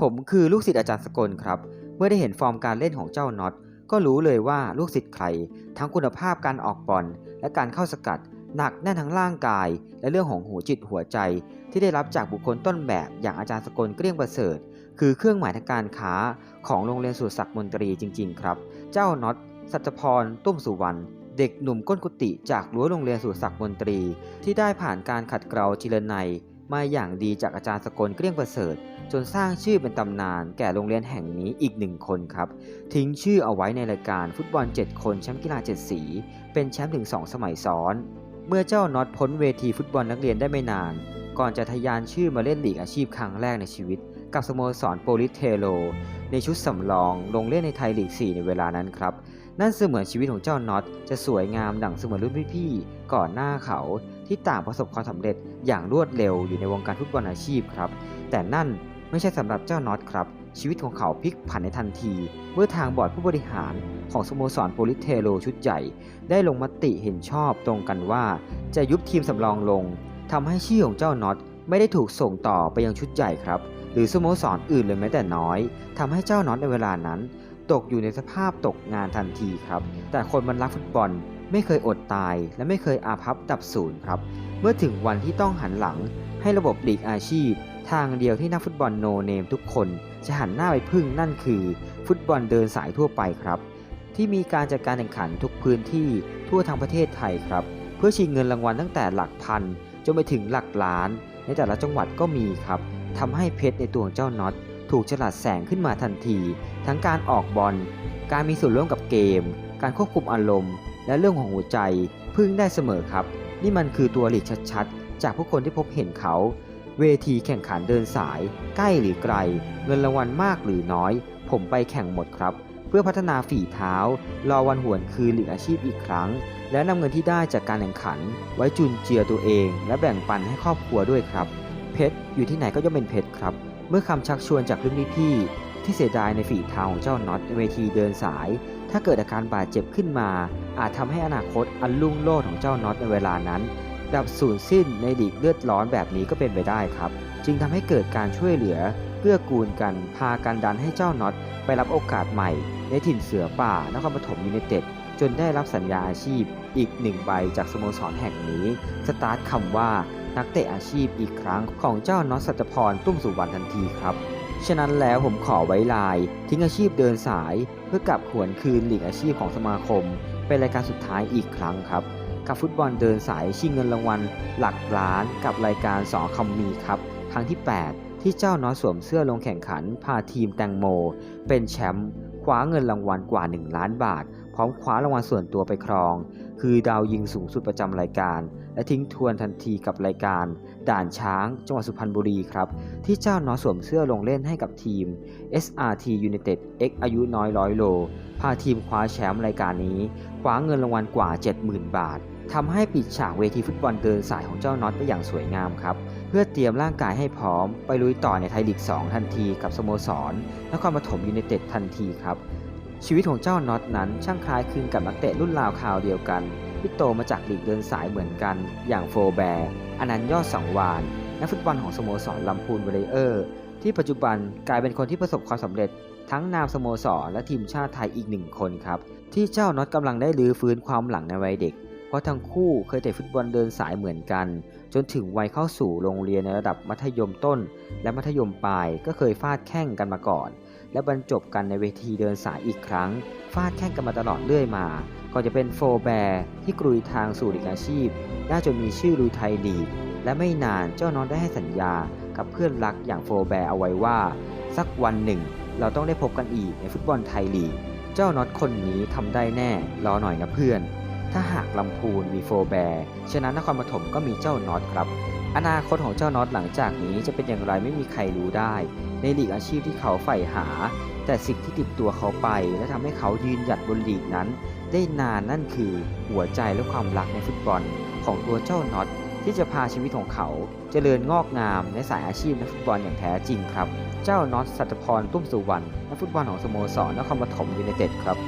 ผมคือลูกศิษย์อาจารย์สกลครับ เมื่อได้เห็นฟอร์มการเล่นของเจ้าน็อตก็รู้เลยว่าลูกศิษย์ใคร ทั้งคุณภาพการออกบอลและการเข้าสกัด หนักแน่นทั้งร่างกาย และเรื่องของหัวจิตหัวใจ ที่ได้รับจากบุคคลต้นแบบอย่างอาจารย์สกลเกลี้ยงประเสริฐ คือเครื่องหมายทางการค้าของโรงเรียนสุรศักดิ์มนตรีจริง ๆ ครับ เจ้าน็อตสัจพรตุ้มสุวรรณเด็กหนุ่มก้นกุฏิจากรั้วโรงเรียนสุรศักดิ์มนตรี ที่ได้ผ่านการขัดเกลาจิรนัย มาอย่างดีจากอาจารย์สกลเกลี้ยงประเสริฐ จนสร้างชื่อเป็นตำนานแก่โรงเรียนแห่งนี้อีกหนึ่งคนครับ ทิ้งชื่อเอาไว้ในรายการฟุตบอล 7 คนแชมป์กีฬา 7 สี เป็นแชมป์ถึง 2 สมัยซ้อน เมื่อเจ้าน็อตพ้นเวทีฟุตบอลนักเรียนได้ไม่นาน ก่อนจะทะยานชื่อมาเล่นลีกอาชีพครั้งแรกในชีวิต กับสโมสรโปลิสเทโล ในชุดสำรองลงเล่นในไทยลีก 4 ในเวลานั้นครับนั่นเสมือนชีวิตของเจ้าน็อตจะสวยงามดั่งเสมือนรุ่นพี่ๆก่อนหน้าเขา ที่ต่างประสบความสำเร็จอย่างรวดเร็วอยู่ในวงการฟุตบอลอาชีพครับ แต่นั่นไม่ใช่สำหรับเจ้าน็อตครับ ชีวิตของเขาพลิกผันในทันที เมื่อทางบอร์ดผู้บริหารของสโมสรโปลิเทโลชุดใหญ่ ได้ลงมติเห็นชอบตรงกันว่า จะยุบทีมสำรองลงทำให้ชื่อของเจ้าน็อตไม่ได้ถูกส่งต่อไปยังชุดใหญ่ครับ หรือสโมสรอื่นเลยแม้แต่น้อยทำให้เจ้าน็อตในเวลานั้น ตกอยู่ในสภาพตกงานทันทีครับ แต่คนมันรักฟุตบอล ไม่เคยอดตายและไม่เคยอาภัพดับศูนย์ครับ เมื่อถึงวันที่ต้องหันหลังให้ระบบลีกอาชีพ ทางเดียวที่นักฟุตบอลโนเนมทุกคนจะหันหน้าไปพึ่งนั่นคือ ฟุตบอลเดินสายทั่วไปครับ ที่มีการจัดการแข่งขันทุกพื้นที่ทั่วทั้งประเทศไทยครับ เพื่อชิงเงินรางวัลตั้งแต่หลักพันจนไปถึงหลักล้าน ในแต่ละจังหวัดก็มีครับทำให้เพชรในตัวของเจ้าน็อตถูกฉลาดแสงขึ้นมาทันที ทั้งการออกบอลการมีส่วนร่วมกับเกม การควบคุมอารมณ์ และเรื่องของหัวใจพึ่งได้เสมอครับ นี่มันคือตัวหลีกชัดๆ จากผู้คนที่พบเห็นเขา เวทีแข่งขันเดินสาย ใกล้หรือไกล เงินรางวัลมากหรือน้อย ผมไปแข่งหมดครับ เพื่อพัฒนาฝีเท้า รอวันหวนคืนหลีกอาชีพอีกครั้ง และนำเงินที่ได้จากการแข่งขัน ไว้จุนเจือตัวเอง และแบ่งปันให้ครอบครัวด้วยครับ เพชรอยู่ที่ไหนก็ย่อมเป็นเพชรครับ เมื่อคำชักชวนจากรุ่นพี่ที่เสียดายในฝีเท้าของเจ้าน็อตในเวทีเดินสาย ถ้าเกิดอาการบาดเจ็บขึ้นมา อาจทำให้อนาคตอันลุ่งโลดของเจ้าน็อตในเวลานั้น ดับสูญสิ้นในดีกเลือดร้อนแบบนี้ก็เป็นไปได้ครับ จึงทำให้เกิดการช่วยเหลือเกื้อกูลกันพากันดันให้เจ้าน็อตไปรับโอกาสใหม่ ในถิ่นเสือป่านครปฐมยูไนเต็ดจนได้รับสัญญาอาชีพอีกหนึ่งใบจากสโมสรแห่งนี้ สตาร์ทคำว่านักเตะอาชีพอีกครั้งของเจ้าน็อตสัจพรตุ้มสุวรรณทันทีครับ ฉะนั้นแล้วผมขอไว้ลาย ทิ้งอาชีพเดินสาย เพื่อกลับหวนคืนหลีกอาชีพของสมาคม เป็นรายการสุดท้ายอีกครั้งครับ กับฟุตบอลเดินสายชิงเงินรางวัลหลักล้านกับรายการสอคำมีครับครั้งที่ 8 ที่เจ้าน้อยสวมเสื้อลงแข่งขันพาทีมแตงโม เป็นแชมป์คว้าเงินรางวัลกว่า 1 ล้านบาท พร้อมคว้ารางวัลส่วนตัวไปครอง คือดาวยิงสูงสุดประจำรายการ และทิ้งทวนทันทีกับรายการ ด่านช้าง จังหวัดสุพรรณบุรีครับ ที่เจ้าน้อยสวมเสื้อลงเล่นให้กับทีม SRT United X อายุน้อยร้อยโล พาทีมคว้าแชมป์รายการนี้ คว้าเงินรางวัลกว่า 70,000 บาททำให้ปิดฉากเวทีฟุตบอลเดินสายของเจ้าน็อตไปอย่างสวยงามครับ เพื่อเตรียมร่างกายให้พร้อม ไปลุยต่อในไทยลีก 2 ทันทีกับสโมสรนครปฐมยูไนเต็ดทันทีครับ ชีวิตของเจ้าน็อตนั้นช่างคล้ายคลึงกับนักเตะรุ่นราวคราวเดียวกันที่โตมาจากหลีกเดินสายเหมือนกัน อย่างโฟแบร์อนันต์ยอดสังวานนักฟุตบอลของสโมสรลำพูนเวเลเออร์ ที่ปัจจุบันกลายเป็นคนที่ประสบความสำเร็จ ทั้งนามสโมสรและทีมชาติไทยอีกหนึ่งคนครับ ที่เจ้าน็อตกำลังได้ลื้อฟื้นความหลังในวัยเด็ก เพราะทั้งคู่เคยเตะฟุตบอลเดินสายเหมือนกัน จนถึงวัยเข้าสู่โรงเรียนในระดับมัธยมต้น และมัธยมปลายก็เคยฟาดแข่งกันมาก่อน และบรรจบกันในเวทีเดินสายอีกครั้ง ฟาดแข่งกันมาตลอดเรื่อยมาก่อนจะเป็นโฟแบร์ที่กรุยทางสู่ลีกอาชีพ ได้จนมีชื่อลุยไทยลีก และไม่นานเจ้าน้องได้ให้สัญญากับเพื่อนรักอย่างโฟแบร์เอาไว้ว่า สักวันหนึ่ง เราต้องได้พบกันอีกในฟุตบอลไทยลีก เจ้าน็อตคนนี้ทำได้แน่ รอหน่อยนะเพื่อน ถ้าหากลำพูนมีโฟแบร์ฉะนั้นนครปฐมก็มีเจ้าน็อตครับ อนาคตของเจ้าน็อตหลังจากนี้จะเป็นอย่างไรไม่มีใครรู้ได้ ในหลีกอาชีพที่เขาใฝ่หา แต่สิ่งที่ติดตัวเขาไป และทำให้เขายืนหยัดบนหลีกนั้น ได้นานนั่นคือหัวใจและความรักในฟุตบอล ของตัวเจ้าน็อตที่จะพาชีวิตของเขาเจริญงอกงามในสายอาชีพนักฟุตบอลอย่างแท้จริงครับ เจ้าน็อตสัตพรตุ้มสุวรรณนักฟุตบอลของสโมสรนครปฐมยูไนเต็ดครับ